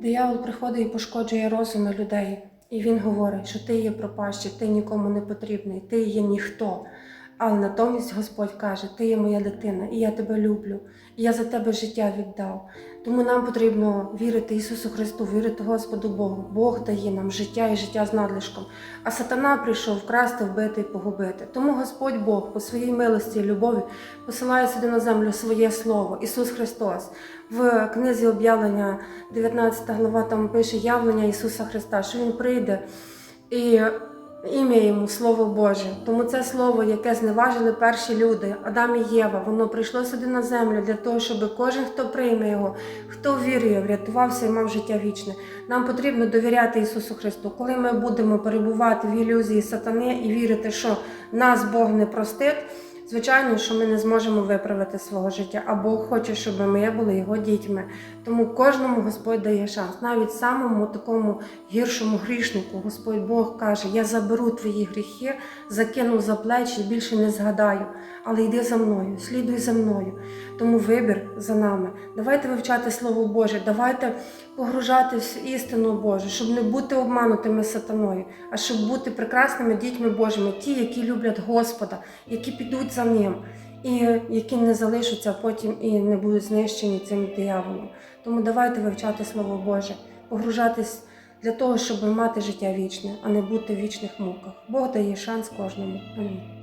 Диявол приходить і пошкоджує розуми людей. І він говорить, що ти є пропащий, ти нікому не потрібний, ти є ніхто. Але натомість Господь каже: Ти є моя дитина, і я тебе люблю, і я за тебе життя віддав. Тому нам потрібно вірити Ісусу Христу, вірити Господу Богу. Бог дає нам життя і життя з надлишком. А сатана прийшов вкрасти, вбити і погубити. Тому Господь Бог по своїй милості і любові посилає сюди на землю своє слово, Ісус Христос. В книзі об'явлення, 19 глава, там пише явлення Ісуса Христа, що Він прийде і ім'я йому Слово Боже. Тому це слово, яке зневажили перші люди, Адам і Єва, воно прийшло сюди на землю для того, щоб кожен, хто прийме його, хто вірує, врятувався і мав життя вічне. Нам потрібно довіряти Ісусу Христу. Коли ми будемо перебувати в ілюзії сатани і вірити, що нас Бог не простить. Звичайно, що ми не зможемо виправити свого життя, а Бог хоче, щоб ми були його дітьми. Тому кожному Господь дає шанс. Навіть самому такому гіршому грішнику Господь Бог каже: Я заберу твої гріхи, закину за плечі більше не згадаю. Але йди за мною, слідуй за мною. Тому вибір за нами. Давайте вивчати Слово Боже, давайте погружатись в істину Божу, щоб не бути обманутими сатаною, а щоб бути прекрасними дітьми Божими, ті, які люблять Господа, які підуть за. І які не залишаться потім і не будуть знищені цим дияволом. Тому давайте вивчати Слово Боже, погружатись для того, щоб мати життя вічне, а не бути в вічних муках. Бог дає шанс кожному. Амінь.